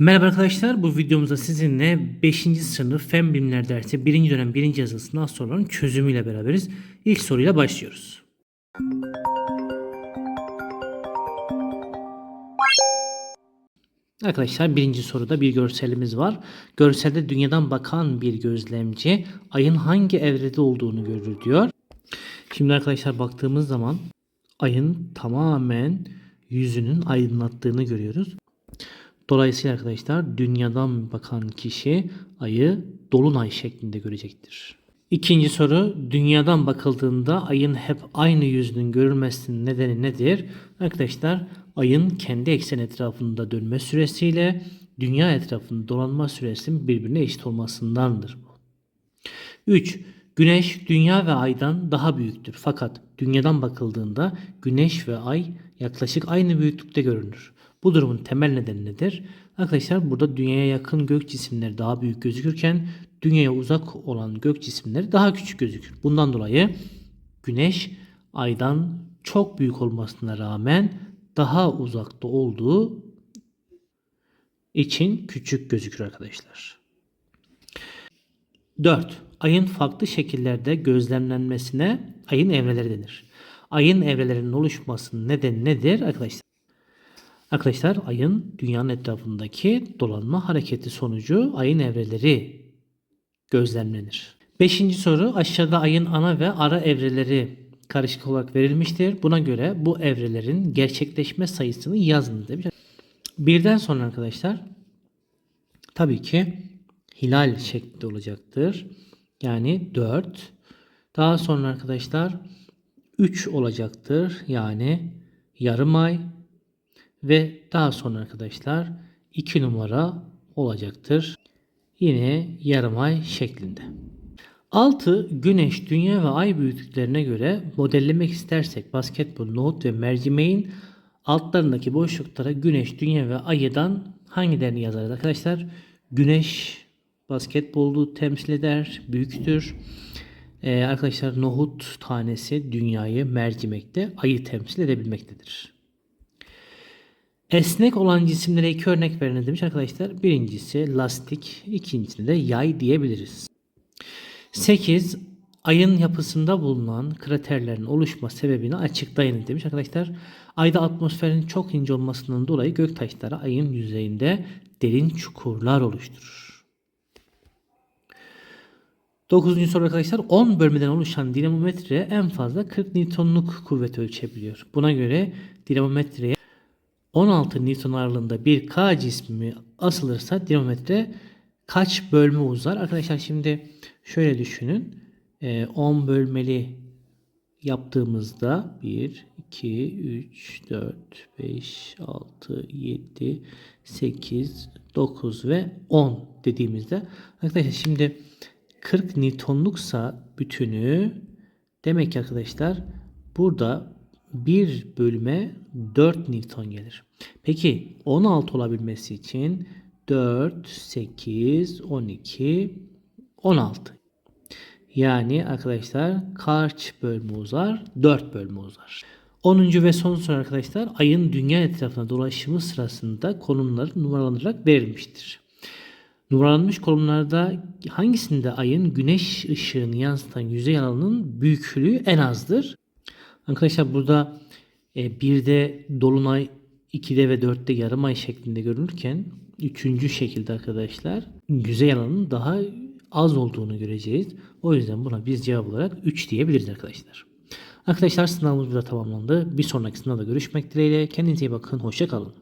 Merhaba arkadaşlar bu videomuzda sizinle 5. sınıf Fen Bilimler dersi 1. dönem 1. yazısından soruların çözümüyle beraberiz. İlk soruyla başlıyoruz. Arkadaşlar birinci soruda bir görselimiz var. Görselde dünyadan bakan bir gözlemci ayın hangi evrede olduğunu görür diyor. Şimdi arkadaşlar baktığımız zaman ayın tamamen yüzünün aydınlattığını görüyoruz. Dolayısıyla arkadaşlar dünyadan bakan kişi ayı dolunay şeklinde görecektir. İkinci soru dünyadan bakıldığında ayın hep aynı yüzünün görülmesinin nedeni nedir? Arkadaşlar ayın kendi eksen etrafında dönme süresiyle dünya etrafında dolanma süresinin birbirine eşit olmasındandır bu. 3. Güneş dünya ve aydan daha büyüktür. Fakat dünyadan bakıldığında güneş ve ay yaklaşık aynı büyüklükte görünür. Bu durumun temel nedeni nedir? Arkadaşlar burada dünyaya yakın gök cisimleri daha büyük gözükürken dünyaya uzak olan gök cisimleri daha küçük gözükür. Bundan dolayı güneş aydan çok büyük olmasına rağmen daha uzakta olduğu için küçük gözükür arkadaşlar. 4. Ayın farklı şekillerde gözlemlenmesine ayın evreleri denir. Ayın evrelerinin oluşmasının nedeni nedir arkadaşlar? Arkadaşlar ayın dünyanın etrafındaki dolanma hareketi sonucu ayın evreleri gözlemlenir. Beşinci soru aşağıda ayın ana ve ara evreleri karışık olarak verilmiştir. Buna göre bu evrelerin gerçekleşme sayısını yazın demiş. Birden sonra arkadaşlar tabii ki hilal şeklinde olacaktır. Yani 4. Daha sonra arkadaşlar 3 olacaktır. Yani yarım ay ve daha sonra arkadaşlar 2 numara olacaktır. Yine yarım ay şeklinde. 6. Güneş, dünya ve ay büyüklüklerine göre modellemek istersek basketbol, nohut ve mercimeğin altlarındaki boşluklara güneş, dünya ve aydan hangilerini yazarız arkadaşlar? Güneş basketbolu temsil eder, büyüktür. Ee, arkadaşlar nohut tanesi dünyayı, mercimekte ayı temsil edebilmektedir. Esnek olan cisimlere iki örnek verin demiş arkadaşlar. Birincisi lastik, ikincisinde de yay diyebiliriz. 8. Ayın yapısında bulunan kraterlerin oluşma sebebini açıklayın demiş arkadaşlar. Ayda atmosferin çok ince olmasından dolayı göktaşları ayın yüzeyinde derin çukurlar oluşturur. 9. soru arkadaşlar 10 bölmeden oluşan dinamometre en fazla 40 Newton'luk kuvvet ölçebiliyor. Buna göre dinamometreye 16 Newton aralığında bir K cismi asılırsa dinamometre kaç bölme uzar? Arkadaşlar şimdi şöyle düşünün. 10 bölmeli yaptığımızda 1, 2, 3, 4, 5, 6, 7, 8, 9 ve 10 dediğimizde arkadaşlar şimdi 40 Newton'luksa bütünü demek ki arkadaşlar burada 1 bölüme 4 Newton gelir. Peki 16 olabilmesi için 4, 8, 12, 16. Yani arkadaşlar kaç bölme uzar? 4 bölme uzar. 10. ve son soru arkadaşlar ayın dünya etrafına dolaşımı sırasında konumları numaralandırarak verilmiştir. Numaralanmış konumlarda hangisinde ayın güneş ışığını yansıtan yüzey alanının büyüklüğü en azdır? Arkadaşlar burada e, de dolunay 2'de ve 4'te yarım ay şeklinde görünürken üçüncü şekilde arkadaşlar yüzey alanının daha az olduğunu göreceğiz. O yüzden buna biz cevap olarak 3 diyebiliriz arkadaşlar. Arkadaşlar sınavımız burada tamamlandı. Bir sonraki sınavda görüşmek dileğiyle. Kendinize iyi bakın. Hoşça kalın.